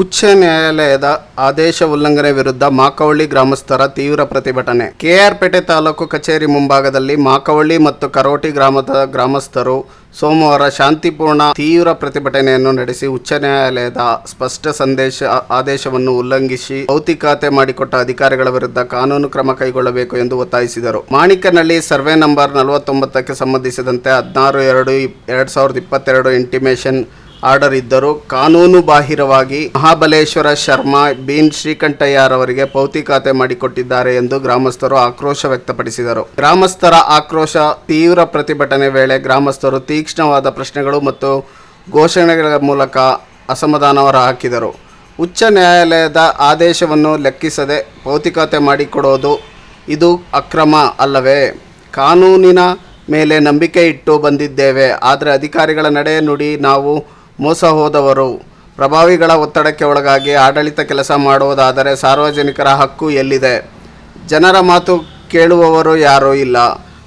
ಉಚ್ಚ ನ್ಯಾಯಾಲಯದ ಆದೇಶ ಉಲ್ಲಂಘನೆ ವಿರುದ್ಧ ಮಾಕವಳ್ಳಿ ಗ್ರಾಮಸ್ಥರ ತೀವ್ರ ಪ್ರತಿಭಟನೆ. ಕೆಆರ್ಪೇಟೆ ತಾಲೂಕು ಕಚೇರಿ ಮುಂಭಾಗದಲ್ಲಿ ಮಾಕವಳ್ಳಿ ಮತ್ತು ಕರೋಟಿ ಗ್ರಾಮದ ಗ್ರಾಮಸ್ಥರು ಸೋಮವಾರ ಶಾಂತಿಪೂರ್ಣ ತೀವ್ರ ಪ್ರತಿಭಟನೆಯನ್ನು ನಡೆಸಿ ಉಚ್ಚ ನ್ಯಾಯಾಲಯದ ಸ್ಪಷ್ಟ ಸಂದೇಶ, ಆದೇಶವನ್ನು ಉಲ್ಲಂಘಿಸಿ ಭೌತಿಕಾತೆ ಮಾಡಿಕೊಟ್ಟ ಅಧಿಕಾರಿಗಳ ವಿರುದ್ಧ ಕಾನೂನು ಕ್ರಮ ಕೈಗೊಳ್ಳಬೇಕು ಎಂದು ಒತ್ತಾಯಿಸಿದರು. ಮಾಣಿಕನಹಳ್ಳಿ ಸರ್ವೆ ನಂಬರ್ ನಲವತ್ತೊಂಬತ್ತಕ್ಕೆ ಸಂಬಂಧಿಸಿದಂತೆ ಹದಿನಾರು ಎರಡು ಎರಡ್ ಸಾವಿರದ ಇಪ್ಪತ್ತೆರಡು ಇಂಟಿಮೇಷನ್ ಆರ್ಡರ್ ಇದ್ದರೂ ಕಾನೂನು ಬಾಹಿರವಾಗಿ ಮಹಾಬಲೇಶ್ವರ ಶರ್ಮಾ ಬೀನ್ ಶ್ರೀಕಂಠಯ್ಯರವರಿಗೆ ಪೌತಿಕಾತೆ ಮಾಡಿಕೊಟ್ಟಿದ್ದಾರೆ ಎಂದು ಗ್ರಾಮಸ್ಥರು ಆಕ್ರೋಶ ವ್ಯಕ್ತಪಡಿಸಿದರು. ಗ್ರಾಮಸ್ಥರ ಆಕ್ರೋಶ ತೀವ್ರ ಪ್ರತಿಭಟನೆ ವೇಳೆ ಗ್ರಾಮಸ್ಥರು ತೀಕ್ಷ್ಣವಾದ ಪ್ರಶ್ನೆಗಳು ಮತ್ತು ಘೋಷಣೆಗಳ ಮೂಲಕ ಅಸಮಾಧಾನ ಹೊರಹಾಕಿದರು ಉಚ್ಚ ನ್ಯಾಯಾಲಯದ ಆದೇಶವನ್ನು ಲೆಕ್ಕಿಸದೆ ಭೌತಿಕತೆ ಮಾಡಿಕೊಡೋದು ಇದು ಅಕ್ರಮ ಅಲ್ಲವೇ? ಕಾನೂನಿನ ಮೇಲೆ ನಂಬಿಕೆ ಇಟ್ಟು ಬಂದಿದ್ದೇವೆ. ಆದರೆ ಅಧಿಕಾರಿಗಳ ನಡೆ ನುಡಿ ನಾವು ಮೋಸ ಹೋದವರು. ಪ್ರಭಾವಿಗಳ ಒತ್ತಡಕ್ಕೆ ಒಳಗಾಗಿ ಆಡಳಿತ ಕೆಲಸ ಮಾಡುವುದಾದರೆ ಸಾರ್ವಜನಿಕರ ಹಕ್ಕು ಎಲ್ಲಿದೆ? ಜನರ ಮಾತು ಕೇಳುವವರು ಯಾರೂ ಇಲ್ಲ.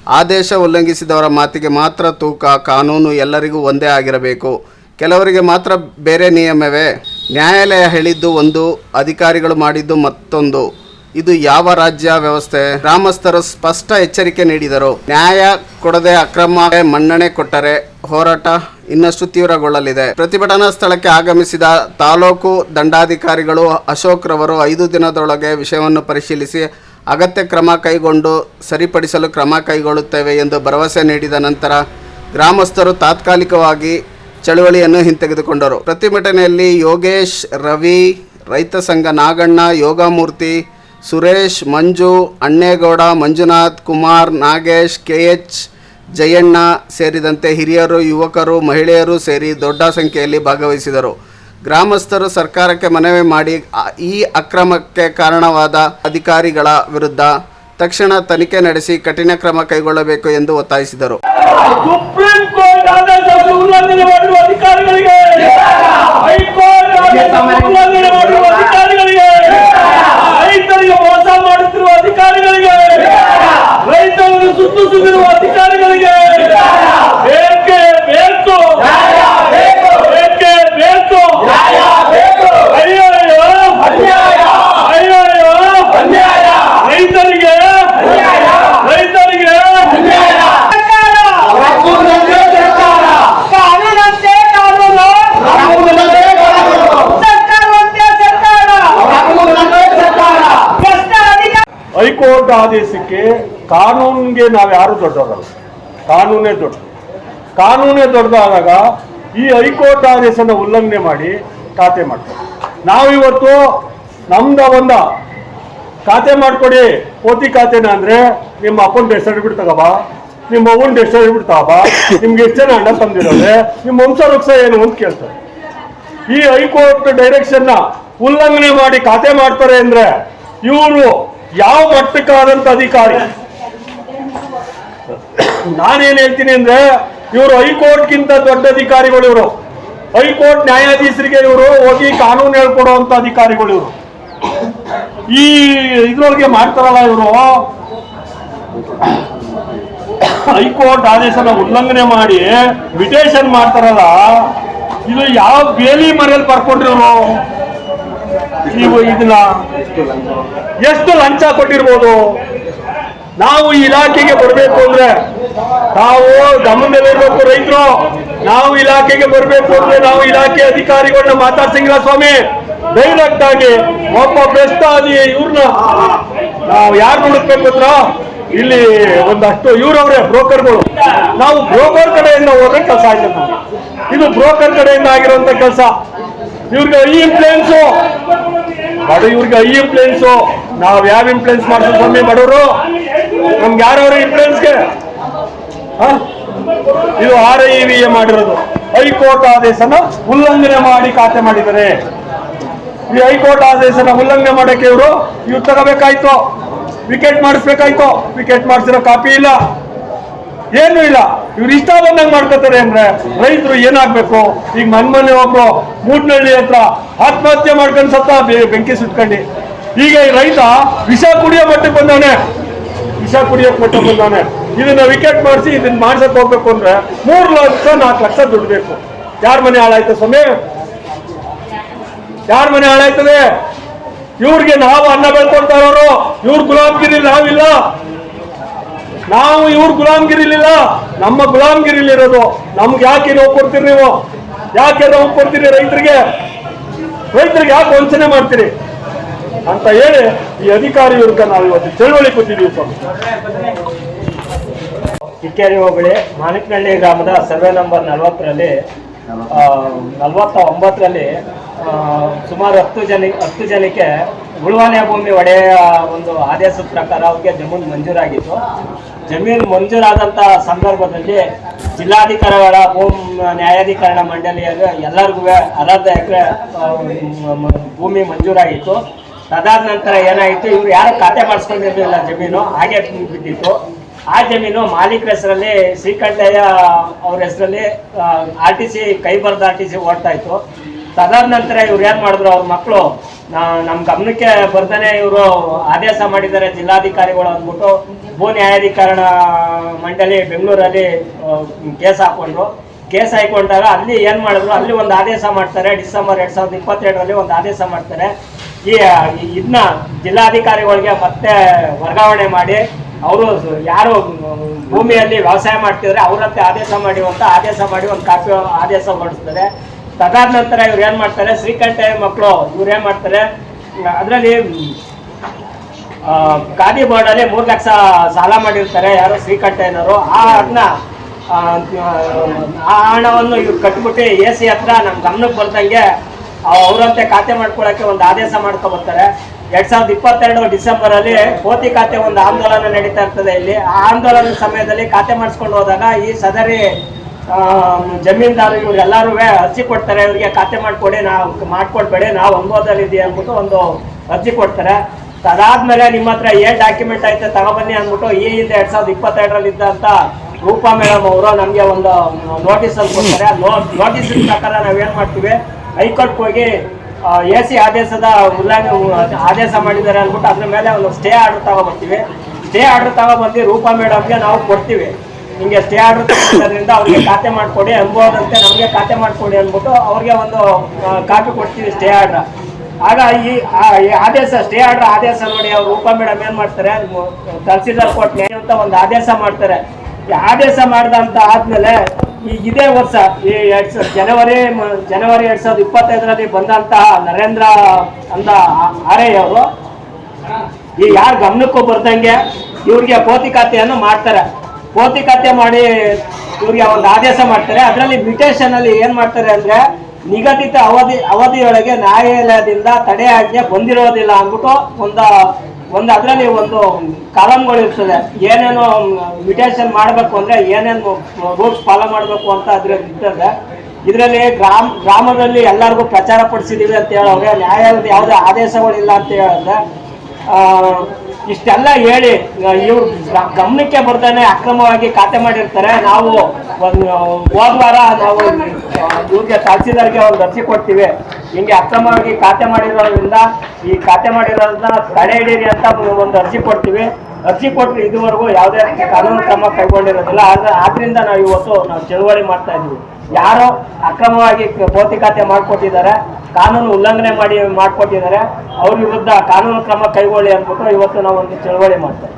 ಆದೇಶ ಉಲ್ಲಂಘಿಸಿದವರ ಮಾತಿಗೆ ಮಾತ್ರ ತೂಕ, ಕಾನೂನು ಎಲ್ಲರಿಗೂ ಒಂದೇ ಆಗಿರಬೇಕು. ಕೆಲವರಿಗೆ ಮಾತ್ರ ಬೇರೆ ನಿಯಮವೇ? ನ್ಯಾಯಾಲಯ ಹೇಳಿದ್ದು ಒಂದು, ಅಧಿಕಾರಿಗಳು ಮಾಡಿದ್ದು ಮತ್ತೊಂದು. ಇದು ಯಾವ ರಾಜ್ಯ ವ್ಯವಸ್ಥೆ? ಗ್ರಾಮಸ್ಥರು ಸ್ಪಷ್ಟ ಎಚ್ಚರಿಕೆ ನೀಡಿದರು. ನ್ಯಾಯ ಕೊಡದೆ ಅಕ್ರಮ ಮನ್ನಣೆ ಕೊಟ್ಟರೆ ಹೋರಾಟ ಇನ್ನಷ್ಟು ತೀವ್ರಗೊಳ್ಳಲಿದೆ. ಪ್ರತಿಭಟನಾ ಸ್ಥಳಕ್ಕೆ ಆಗಮಿಸಿದ ತಾಲೂಕು ದಂಡಾಧಿಕಾರಿಗಳು ಅಶೋಕ್ ರವರು ಐದು ದಿನದೊಳಗೆ ವಿಷಯವನ್ನು ಪರಿಶೀಲಿಸಿ ಅಗತ್ಯ ಕ್ರಮ ಕೈಗೊಂಡು ಸರಿಪಡಿಸಲು ಕ್ರಮ ಕೈಗೊಳ್ಳುತ್ತೇವೆ ಎಂದು ಭರವಸೆ ನೀಡಿದ ನಂತರ ಗ್ರಾಮಸ್ಥರು ತಾತ್ಕಾಲಿಕವಾಗಿ ಚಳುವಳಿಯನ್ನು ಹಿಂತೆಗೆದುಕೊಂಡರು. ಪ್ರತಿಭಟನೆಯಲ್ಲಿ ಯೋಗೇಶ್, ರವಿ, ರೈತ ಸಂಘ ನಾಗಣ್ಣ, ಯೋಗಮೂರ್ತಿ ಸುರೇಶ್, ಮಂಜು, ಅಣ್ಣೇಗೌಡ, ಮಂಜುನಾಥ್, ಕುಮಾರ್, ನಾಗೇಶ್, ಕೆ ಎಚ್, ಜಯಣ್ಣ ಸೇರಿದಂತೆ ಹಿರಿಯರು, ಯುವಕರು, ಮಹಿಳೆಯರು ಸೇರಿ ದೊಡ್ಡ ಸಂಖ್ಯೆಯಲ್ಲಿ ಭಾಗವಹಿಸಿದರು. ಗ್ರಾಮಸ್ಥರು ಸರ್ಕಾರಕ್ಕೆ ಮನವಿ ಮಾಡಿ ಈ ಅಕ್ರಮಕ್ಕೆ ಕಾರಣವಾದ ಅಧಿಕಾರಿಗಳ ವಿರುದ್ಧ ತಕ್ಷಣ ತನಿಖೆ ನಡೆಸಿ ಕಠಿಣ ಕ್ರಮ ಕೈಗೊಳ್ಳಬೇಕು ಎಂದು ಒತ್ತಾಯಿಸಿದರು. ರೈತರಿಗೆ ಮೋಸ ಮಾಡುತ್ತಿರುವ ಅಧಿಕಾರಿಗಳಿಗೆ ರೈತರನ್ನು ಸುತ್ತು ಸುತ್ತಿರುವ ಅಧಿಕಾರಿಗಳಿಗೆ ಬೇಕೇ ಬೇಕು ಬೇಕೇ ಬೇಕು ಅಯ್ಯೋ ಅಯ್ಯೋ ರೈತರಿಗೆ ರೈತರಿಗೆ ಕಾನೂನಂತೆ ಕಾನೂನು ಸರ್ಕಾರವಂತೆ ಸರ್ಕಾರ ಭ್ರಷ್ಟ ಅಧಿಕಾರ ಆದೇಶಕ್ಕೆ ಕಾನೂನಿಗೆ ನಾವು ಯಾರು ದೊಡ್ಡವರಲ್ಲ. ಕಾನೂನೇ ದೊಡ್ಡ. ಕಾನೂನೇ ದೊಡ್ಡದಾದಾಗ ಈ ಹೈಕೋರ್ಟ್ ಆದೇಶನ ಉಲ್ಲಂಘನೆ ಮಾಡಿ ಖಾತೆ ಮಾಡ್ತಾರೆ. ನಾವಿವತ್ತು ನಮ್ದ ಒಂದ. ಖಾತೆ ಮಾಡ್ಕೊಡಿ. ಪೋತಿ ಖಾತೆನ ಅಂದ್ರೆ ನಿಮ್ಮ ಅಪ್ಪನ ಹೆಸರು ತಗೋಬಾ ನಿಮ್ಮ ಅವ್ವನ ಹೆಸರು ತಗೋಬಾ ನಿಮ್ಗೆ ಎಷ್ಟು ಜನ ಅಣ್ಣ ತಂದಿರೋದೆ? ನಿಮ್ಮ ವಂಶ ವೃಕ್ಷ ಏನು ಅಂತ ಕೇಳ್ತಾರೆ. ಈ ಹೈಕೋರ್ಟ್ ಡೈರೆಕ್ಷನ್ನ ಉಲ್ಲಂಘನೆ ಮಾಡಿ ಖಾತೆ ಮಾಡ್ತಾರೆ ಅಂದ್ರೆ ಇವರು ಯಾವ ಮಟ್ಟಕ್ಕಾದಂತ ಅಧಿಕಾರಿ? ನಾನೇನ್ ಹೇಳ್ತೀನಿ ಅಂದ್ರೆ, ಇವರು ಹೈಕೋರ್ಟ್ಗಿಂತ ದೊಡ್ಡ ಅಧಿಕಾರಿಗಳು ಇವರು. ಹೈಕೋರ್ಟ್ ನ್ಯಾಯಾಧೀಶರಿಗೆ ಇವರು ಹೋಗಿ ಕಾನೂನು ಹೇಳ್ಕೊಡುವಂತ ಅಧಿಕಾರಿಗಳು ಇವರು. ಈ ಇದ್ರೊಳಗೆ ಮಾಡ್ತಾರಲ್ಲ ಇವರು. ಹೈಕೋರ್ಟ್ ಆದೇಶನ ಉಲ್ಲಂಘನೆ ಮಾಡಿ ವಿಟೇಷನ್ ಮಾಡ್ತಾರಲ್ಲ, ಇದು ಯಾವ ಬೇಲಿ ಮರೆಯಲ್ಲಿ ಬರ್ಕೊಂಡ್ರಿವ್ರು ನೀವು ಇದನ್ನ ಎಷ್ಟು ಲಂಚ ಕೊಟ್ಟಿರ್ಬೋದು? ನಾವು ಇಲಾಖೆಗೆ ಬರಬೇಕು ಅಂದ್ರೆ ನಾವು ಗಮನದಲ್ಲಿರ್ಬೇಕು ರೈತರು. ನಾವು ಇಲಾಖೆಗೆ ಬರಬೇಕು ಅಂದ್ರೆ ನಾವು ಇಲಾಖೆ ಅಧಿಕಾರಿಗಳನ್ನ ಮಾತಾಡ್ಸಂಗಿಲ್ಲ ಸ್ವಾಮಿ. ಡೈರೆಕ್ಟ್ ಆಗಿ ಒಬ್ಬ ಭ್ರಷ್ಟ ಅದಿ ಇವ್ರನ್ನ ನಾವು ಯಾರು ಹುಡುಕ್ಬೇಕು ಹತ್ರ? ಇಲ್ಲಿ ಒಂದಷ್ಟು ಇವ್ರವ್ರೆ ಬ್ರೋಕರ್ಗಳು ನಾವು ಬ್ರೋಕರ್ ಕಡೆಯಿಂದ ಹೋದ್ರೆ ಕೆಲಸ ಆಯ್ತು ಇದು ಬ್ರೋಕರ್ ಕಡೆಯಿಂದ ಆಗಿರುವಂತ ಕೆಲಸ. ಇವ್ರಿಗೆ ಈ ಇನ್ಫ್ಲೂಯೆನ್ಸು ಬಡ ಇವ್ರಿಗೆ ಐ ಇನ್ಫ್ಲೂಯೆನ್ಸು ನಾವ್ ಯಾವ ಇನ್ಫ್ಲೂಯೆನ್ಸ್ ಮಾಡ್ತೀವಿ ಸ್ವಾಮಿ ಬಡವರು? ನಮ್ಗೆ ಯಾರವ್ರ ಇನ್ಫ್ಲೂಯೆನ್ಸ್ಗೆ ಇದು ಆರ್ ಐ ವಿ ಎ ಮಾಡಿರೋದು. ಹೈಕೋರ್ಟ್ ಆದೇಶನ ಉಲ್ಲಂಘನೆ ಮಾಡಿ ಖಾತೆ ಮಾಡಿದ್ದಾರೆ. ಈ ಹೈಕೋರ್ಟ್ ಆದೇಶನ ಉಲ್ಲಂಘನೆ ಮಾಡಕ್ಕೆ ಇವರು, ಇವ್ರು ತಗೋಬೇಕಾಯ್ತು. ವಿಕೆಟ್ ಮಾಡಿಸ್ಬೇಕಾಯ್ತು. ವಿಕೆಟ್ ಮಾಡಿಸಿರೋ ಕಾಪಿ ಇಲ್ಲ. ಏನು ಇಲ್ಲ. ಇವ್ರು ಇಷ್ಟ ಬಂದಂಗೆ ಮಾಡ್ಕೋತಾರೆ ಅಂದ್ರೆ ರೈತರು ಏನಾಗ್ಬೇಕು? ಈಗ ಮನ್ಮನೆ ಒಬ್ರು ಮೂಡ್ನಳ್ಳಿ ಹತ್ರ ಆತ್ಮಹತ್ಯೆ ಮಾಡ್ಕೊಂಡು ಸತ್ತ ಬೆಂಕಿ ಸುಟ್ಕೊಂಡು. ಈಗ ಈ ರೈತ ವಿಷ ಕುಡಿಯೋ ಮಟ್ಟಕ್ಕೆ ಬಂದವನೆ. ವಿಷ ಕುಡಿಯೋ ಮಟ್ಟಕ್ಕೆ ಬಂದವನೆ. ಇದನ್ನ ವಿಕೆಟ್ ಮಾಡಿಸಿ ಇದನ್ನ ಮಾಡ್ಸಕ್ ಹೋಗ್ಬೇಕು ಅಂದ್ರೆ ಮೂರು ಲಕ್ಷ, ನಾಲ್ಕು ಲಕ್ಷ ದುಡ್ಡು ಬೇಕು. ಯಾರ ಮನೆ ಹಾಳಾಯ್ತು ಸ್ವಾಮಿ? ಯಾರ ಮನೆ ಹಾಳಾಯ್ತದೆ? ಇವ್ರಿಗೆ ನಾವು ಅನ್ನ ಬೆಳ್ಕೊಡ್ತಾ ಇರೋರು. ಇವ್ರ ಗುಲಾಬ್ಗಿರಿ ನಾವಿಲ್ಲ. ನಾವು ಇವ್ರ ಗುಲಾಮ್ಗಿರಿಲಿಲ್ಲ. ನಮ್ಮ ಗುಲಾಮ್ಗಿರಿಲಿರೋದು. ನಮ್ಗೆ ಯಾಕೆ ನೋವು ಕೊಡ್ತೀರಿ ನೀವು? ಯಾಕೆ ನೋವು ಕೊಡ್ತೀರಿ ರೈತರಿಗೆ? ರೈತರಿಗೆ ಯಾಕೆ ವಂಚನೆ ಮಾಡ್ತೀರಿ? ಅಂತ ಹೇಳಿ ಈ ಅಧಿಕಾರಿ ವಿರುದ್ಧ ನಾವು ಇವತ್ತು ಚಳವಳಿ ಕೂತಿದ್ದೀವಿ ಸ್ವಾಮಿ ಇಕ್ಕೇರಿ ಹೋಬಳಿ, ಮಾಣಿಕ್ನಹಳ್ಳಿ ಗ್ರಾಮದ ಸರ್ವೆ ನಂಬರ್ ನಲವತ್ತರಲ್ಲಿ ನಲವತ್ತ ಒಂಬತ್ತರಲ್ಲಿ ಸುಮಾರು ಹತ್ತು ಜನ, ಹತ್ತು ಜನಕ್ಕೆ ಉಳುವಾನೆ ಭೂಮಿ ಒಡೆಯ ಒಂದು ಆದೇಶದ ಪ್ರಕಾರ ಅವ್ರಿಗೆ ಜಮೀನು ಮಂಜೂರಾಗಿತ್ತು. ಜಮೀನು ಮಂಜೂರಾದಂಥ ಸಂದರ್ಭದಲ್ಲಿ ಜಿಲ್ಲಾಧಿಕಾರಿಗಳ ಭೂ ನ್ಯಾಯಾಧಿಕರಣ ಮಂಡಳಿಯಲ್ಲಿ ಎಲ್ಲರಿಗೂ ಅರ್ಧ ಎಕರೆ ಭೂಮಿ ಮಂಜೂರಾಗಿತ್ತು. ಅದಾದ ನಂತರ ಏನಾಯಿತು, ಇವರು ಯಾರು ಖಾತೆ ಮಾಡಿಸ್ಕೊಂಡಿರಲಿಲ್ಲ ಜಮೀನು, ಹಾಗೆ ಬಿದ್ದಿತ್ತು. ಆ ಜಮೀನು ಮಾಲೀಕರ ಹೆಸರಲ್ಲಿ, ಶ್ರೀಕಂಠಯ್ಯ ಅವ್ರ ಹೆಸರಲ್ಲಿ ಆರ್ ಟಿ ಸಿ, ಕೈ ಬರೆದ ಆರ್ ಟಿ ಸಿ ಓಡ್ತಾ ಇತ್ತು. ತದಾದ ನಂತರ ಇವ್ರು ಏನು ಮಾಡಿದ್ರು, ಅವ್ರ ಮಕ್ಕಳು ನಮ್ಮ ಗಮನಕ್ಕೆ ಬರ್ತಾನೆ ಇವರು ಆದೇಶ ಮಾಡಿದ್ದಾರೆ ಜಿಲ್ಲಾಧಿಕಾರಿಗಳು ಅಂದ್ಬಿಟ್ಟು ಭೂ ನ್ಯಾಯಾಧೀಕರಣ ಮಂಡಳಿ ಬೆಂಗಳೂರಲ್ಲಿ ಕೇಸ್ ಹಾಕೊಂಡ್ರು. ಕೇಸ್ ಹಾಕೊಂಡಾಗ ಅಲ್ಲಿ ಏನು ಮಾಡಿದ್ರು, ಅಲ್ಲಿ ಒಂದು ಆದೇಶ ಮಾಡ್ತಾರೆ, ಡಿಸೆಂಬರ್ ಎರಡು ಸಾವಿರದ ಇಪ್ಪತ್ತೆರಡರಲ್ಲಿ ಒಂದು ಆದೇಶ ಮಾಡ್ತಾರೆ. ಈ ಇದನ್ನ ಜಿಲ್ಲಾಧಿಕಾರಿಗಳಿಗೆ ಮತ್ತೆ ವರ್ಗಾವಣೆ ಮಾಡಿ, ಅವರು ಯಾರು ಭೂಮಿಯಲ್ಲಿ ವ್ಯವಸಾಯ ಮಾಡ್ತಿದ್ರೆ ಅವರಂತೆ ಆದೇಶ ಮಾಡಿ ಅಂತ ಆದೇಶ ಮಾಡಿ ಒಂದು ಕಾಪಿ ಆದೇಶ ಹೊರಡಿಸ್ತಾರೆ. ತದಾದ ನಂತರ ಇವ್ರು ಏನು ಮಾಡ್ತಾರೆ ಶ್ರೀಕಂಠ ಮಕ್ಕಳು ಇವ್ರು ಏನು ಮಾಡ್ತಾರೆ, ಅದರಲ್ಲಿ ಖಾದಿ ಬೋರ್ಡಲ್ಲಿ ಮೂರು ಲಕ್ಷ ಸಾಲ ಮಾಡಿರ್ತಾರೆ, ಯಾರು ಶ್ರೀಕಂಠಯ್ಯನವರು ಆ ಹಣ ಆ ಹಣವನ್ನು ಇವ್ರು ಕಟ್ಬಿಟ್ಟು ಎ ಸಿ ಹತ್ರ ನಮ್ಮ ಗಮನಕ್ಕೆ ಬರ್ದಂಗೆ ಅವರಂತೆ ಖಾತೆ ಮಾಡ್ಕೊಳಕ್ಕೆ ಒಂದು ಆದೇಶ ಮಾಡ್ಕೊಬರ್ತಾರೆ ಎರಡ್ ಸಾವಿರದ ಇಪ್ಪತ್ತೆರಡು ಡಿಸೆಂಬರ್ ಅಲ್ಲಿ ಕೋತಿ ಖಾತೆ ಒಂದು ಆಂದೋಲನ ನಡೀತಾ ಇರ್ತದೆ ಇಲ್ಲಿ. ಆ ಆಂದೋಲನದ ಸಮಯದಲ್ಲಿ ಖಾತೆ ಮಾಡಿಸ್ಕೊಂಡು ಹೋದಾಗ ಈ ಸದರಿ ಜಮೀನ್ದಾರ ಜಮೀನ್ದಾರು ಇವ್ರು ಎಲ್ಲರೂ ಅರ್ಜಿ ಕೊಡ್ತಾರೆ, ಇವ್ರಿಗೆ ಖಾತೆ ಮಾಡ್ಕೊಡಿ ನಾವು ಮಾಡ್ಕೊಡ್ಬೇಡಿ ನಾವು ಅಂಬೋದಲ್ಲಿದ್ದೀವಿ ಅಂದ್ಬಿಟ್ಟು ಒಂದು ಅರ್ಜಿ ಕೊಡ್ತಾರೆ. ಅದಾದ್ಮೇಲೆ ನಿಮ್ಮ ಹತ್ರ ಏನ್ ಡಾಕ್ಯುಮೆಂಟ್ ಐತೆ ತಗೊಬನ್ನಿ ಅಂದ್ಬಿಟ್ಟು ಈ ಹಿಂದೆ ಎರಡ್ ಸಾವಿರದ ಇಪ್ಪತ್ತೆರಡರಲ್ಲಿ ಇದ್ದಂತ ರೂಪಾ ಮೇಡಮ್ ಅವರು ನಮಗೆ ಒಂದು ನೋಟಿಸ್ ಅಲ್ಲಿ ಕೊಡ್ತಾರೆ. ನೋಟಿಸ್ ಪ್ರಕಾರ ನಾವೇನ್ ಮಾಡ್ತೀವಿ? ಹೈಕೋರ್ಟ್ಗೆ ಹೋಗಿ ಎ ಸಿ ಆದೇಶದ ಉಲ್ಲಂಘನೆ ಆದೇಶ ಮಾಡಿದ್ದಾರೆ ಅಂದ್ಬಿಟ್ಟು ಅದ್ರ ಮೇಲೆ ಒಂದು ಸ್ಟೇ ಆರ್ಡರ್ ತಗೊಬರ್ತೀವಿ. ಸ್ಟೇ ಆರ್ಡರ್ ತಗೊಬಂದು ರೂಪಾ ಮೇಡಮ್ಗೆ ನಾವು ಕೊಡ್ತೀವಿ. ಹಿಂಗೆ ಸ್ಟೇ ಆರ್ಡರ್ ತಗೊಳ್ಳೋದ್ರಿಂದ ಅವ್ರಿಗೆ ಖಾತೆ ಮಾಡಿಕೊಡಿ ಅನುಭವದಂತೆ ನಮಗೆ ಖಾತೆ ಮಾಡಿಕೊಡಿ ಅಂದ್ಬಿಟ್ಟು ಅವ್ರಿಗೆ ಒಂದು ಕಾಪಿ ಕೊಡ್ತೀವಿ ಸ್ಟೇ ಆರ್ಡರ್ ಆಗ ಈ ಆದೇಶ, ಸ್ಟೇ ಆರ್ಡರ್ ಆದೇಶ ನೋಡಿ ಅವ್ರು ರೂಪಾ ಮೇಡಮ್ ಏನ್ ಮಾಡ್ತಾರೆ? ತಹಸೀಲ್ದಾರ್ ಕೋರ್ಟ್ ನ್ಯಾಯ ಅಂತ ಒಂದು ಆದೇಶ ಮಾಡ್ತಾರೆ. ಈ ಆದೇಶ ಮಾಡ್ದಂತ ಆದ್ಮೇಲೆ ಈ ಇದೇ ವರ್ಷ, ಈ ಎರಡ್ ಜನವರಿ ಜನವರಿ ಎರಡ್ ಸಾವಿರದ ಇಪ್ಪತ್ತೈದರಲ್ಲಿ ಬಂದಂತಹ ನರೇಂದ್ರ ಅಂತ ಆರೇ ಅವರು, ಈ ಯಾರ ಗಮನಕ್ಕೂ ಬರ್ದಂಗೆ ಇವ್ರಿಗೆ ಪೋತಿ ಖಾತೆಯನ್ನು ಮಾಡ್ತಾರೆ. ಪೋತಿ ಖಾತೆ ಮಾಡಿ ಇವ್ರಿಗೆ ಒಂದು ಆದೇಶ ಮಾಡ್ತಾರೆ. ಅದರಲ್ಲಿ ಮ್ಯೂಟೇಷನ್ ಅಲ್ಲಿ ಏನ್ ಮಾಡ್ತಾರೆ ಅಂದ್ರೆ ನಿಗದಿತ ಅವಧಿ, ಅವಧಿಯೊಳಗೆ ನ್ಯಾಯಾಲಯದಿಂದ ತಡೆ ಆಜ್ಞೆ ಬಂದಿರೋದಿಲ್ಲ ಅಂದ್ಬಿಟ್ಟು ಒಂದು ಒಂದು ಅದರಲ್ಲಿ ಒಂದು ಕಾಲಮ್ಗಳು ಇರ್ತದೆ. ಏನೇನು ಮ್ಯೂಟೇಷನ್ ಮಾಡಬೇಕು ಅಂದ್ರೆ ಏನೇನು ರೂಲ್ಸ್ ಫಾಲೋ ಮಾಡಬೇಕು ಅಂತ ಅದ್ರಲ್ಲಿ ಇರ್ತದೆ. ಇದರಲ್ಲಿ ಗ್ರಾಮ, ಗ್ರಾಮದಲ್ಲಿ ಎಲ್ಲರಿಗೂ ಪ್ರಚಾರ ಪಡಿಸಿದೀವಿ ಅಂತ ಹೇಳೋವಾಗ ನ್ಯಾಯಾಲಯದ ಯಾವುದೇ ಆದೇಶಗಳಿಲ್ಲ ಅಂತ ಹೇಳಿದ್ರೆ ಇಷ್ಟೆಲ್ಲ ಹೇಳಿ ಇವ್ರು ಗಮನಕ್ಕೆ ಬರ್ತಾನೆ ಅಕ್ರಮವಾಗಿ ಖಾತೆ ಮಾಡಿರ್ತಾರೆ. ನಾವು ಒಂದು, ಹೋದ ವಾರ ನಾವು ಇವ್ರಿಗೆ ತಹಸೀಲ್ದಾರ್ಗೆ ಒಂದು ಅರ್ಜಿ ಕೊಡ್ತೀವಿ. ಹಿಂಗೆ ಅಕ್ರಮವಾಗಿ ಖಾತೆ ಮಾಡಿರೋದ್ರಿಂದ, ಈ ಖಾತೆ ಮಾಡಿರೋದನ್ನ ತಡೆ ಹಿಡೀರಿ ಅಂತ ಒಂದು ಅರ್ಜಿ ಕೊಡ್ತೀವಿ. ಅರ್ಜಿ ಕೊಟ್ಟರೆ ಇದುವರೆಗೂ ಯಾವುದೇ ಕಾನೂನು ಕ್ರಮ ಕೈಗೊಂಡಿರೋದಿಲ್ಲ. ಆದರೆ ಆದ್ರಿಂದ ನಾವು ಇವತ್ತು ನಾವು ಚಳುವಳಿ ಮಾಡ್ತಾ ಇದ್ದೀವಿ. ಯಾರೋ ಅಕ್ರಮವಾಗಿ ಪೋತಿ ಖಾತೆ ಮಾಡಿಕೊಟ್ಟಿದ್ದಾರೆ ಕಾನೂನು ಉಲ್ಲಂಘನೆ ಮಾಡಿ ಮಾಡಿಕೊಟ್ಟಿದ್ದಾರೆ ಅವ್ರ ವಿರುದ್ಧ ಕಾನೂನು ಕ್ರಮ ಕೈಗೊಳ್ಳಿ ಅಂದ್ಬಿಟ್ಟು ಇವತ್ತು ನಾವು ಒಂದು ಚಳವಳಿ ಮಾಡ್ತೇವೆ.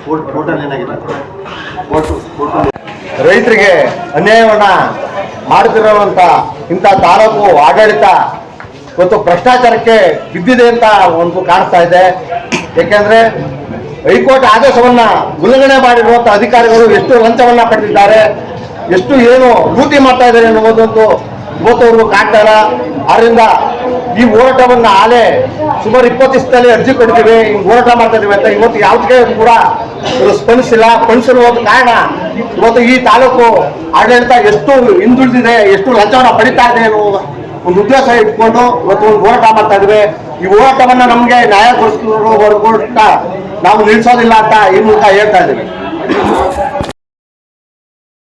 ರೈತರಿಗೆ ಅನ್ಯಾಯವನ್ನ ಮಾಡುತ್ತಿರುವಂತ ಇಂಥ ತಾಲೂಕು ಆಡಳಿತ ಇವತ್ತು ಭ್ರಷ್ಟಾಚಾರಕ್ಕೆ ಬಿದ್ದಿದೆ ಅಂತ ಒಂದು ಕಾಣಿಸ್ತಾ ಇದೆ. ಯಾಕೆಂದ್ರೆ ಹೈಕೋರ್ಟ್ ಆದೇಶವನ್ನ ಉಲ್ಲಂಘನೆ ಮಾಡಿರುವಂಥ ಅಧಿಕಾರಿಗಳು ಎಷ್ಟು ಲಂಚವನ್ನ ಪಡೆದಿದ್ದಾರೆ, ಎಷ್ಟು ಏನು ಲೂಟಿ ಮಾಡ್ತಾ ಇದ್ದಾರೆ ಅನ್ನುವುದೊಂದು ಇವತ್ತವರೆಗೂ ಕಾಣ್ತಾ ಇಲ್ಲ. ಆದ್ರಿಂದ ಈ ಹೋರಾಟವನ್ನ ಆಲೆ ಸುಮಾರು ಇಪ್ಪತ್ತು ದಿವಸದಲ್ಲಿ ಅರ್ಜಿ ಕೊಡ್ತೀವಿ ಹಿಂಗ್ ಹೋರಾಟ ಮಾಡ್ತಾ ಇದೀವಿ ಅಂತ ಇವತ್ತು ಯಾವುದೇ ಕೂಡ ಸ್ಪಂದಿಸಿಲ್ಲ. ಸ್ಪಂದಿಸಿರುವ ಒಂದು ಕಾರಣ ಇವತ್ತು ಈ ತಾಲೂಕು ಆಡಳಿತ ಎಷ್ಟು ಹಿಂದುಳಿದಿದೆ, ಎಷ್ಟು ಲಂಚವನ್ನ ಪಡಿತಾ ಇದೆ ಅನ್ನೋ ಒಂದು ಉದ್ದೇಶ ಇಟ್ಕೊಂಡು ಇವತ್ತು ಒಂದು ಹೋರಾಟ ಮಾಡ್ತಾ ಇದ್ವಿ ಈ ಹೋರಾಟವನ್ನ ನಮಗೆ ನ್ಯಾಯ ಕೊಡಿಸ್ಕೊಳ್ಳೋವರೆಗೂ ನಾವು ನಿಲ್ಸೋದಿಲ್ಲ ಅಂತ ಏನು ಅಂತ ಹೇಳ್ತಾ ಇದ್ದೀವಿ.